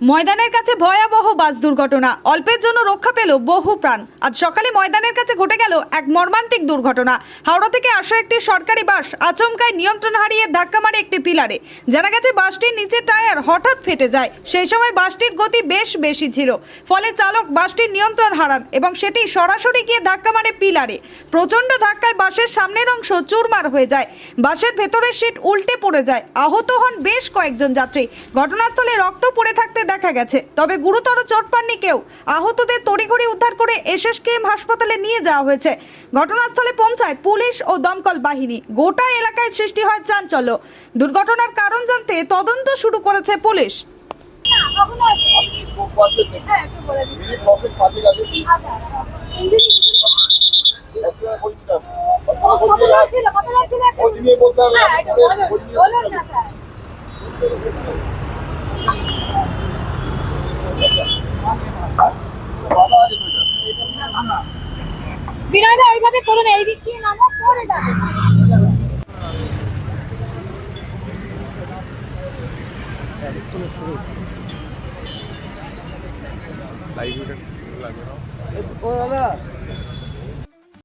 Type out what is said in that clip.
ময়দানের কাছে ভয়াবহ বাস দুর্ঘটনা। অল্পের জন্য রক্ষা পেল বহু প্রাণ। আজ সকালে ময়দানের কাছে ঘটে গেল এক মর্মান্তিক দুর্ঘটনা। হাওড়া থেকে আসা একটি সরকারি বাস আচমকায় নিয়ন্ত্রণ হারিয়ে ধাক্কা মারে একটি পিলারে। জানা গেছে, বাসটির নিচের টায়ার হঠাৎ ফেটে যায়। সেই সময় বাসটির গতি বেশ বেশি ছিল। ফলে চালক বাসটির নিয়ন্ত্রণ হারান এবং সেটি সরাসরি গিয়ে ধাক্কা মারে পিলারে। প্রচণ্ড ধাক্কায় বাসের সামনের অংশ চুরমার হয়ে যায়। বাসের ভেতরের সিট উল্টে পড়ে যায়। আহত হন বেশ কয়েকজন যাত্রী। ঘটনাস্থলে রক্ত পড়ে থাকতে দেখা গেছে। তবে গুরুতর চোট পাননি কেউ। আহতদের তড়িঘড়ি উদ্ধার করে এসএসকেএম হাসপাতালে নিয়ে যাওয়া হয়েছে। ঘটনাস্থলে পৌঁছায় পুলিশ ও দমকল বাহিনী। গোটা এলাকায় সৃষ্টি হয় চাঞ্চল্য। দুর্ঘটনার কারণ জানতে তদন্ত শুরু করেছে পুলিশ। আছে? বিনয়দা ওইভাবে করুন এই দিক দিয়ে নামো পরে যাবে। ও দাদা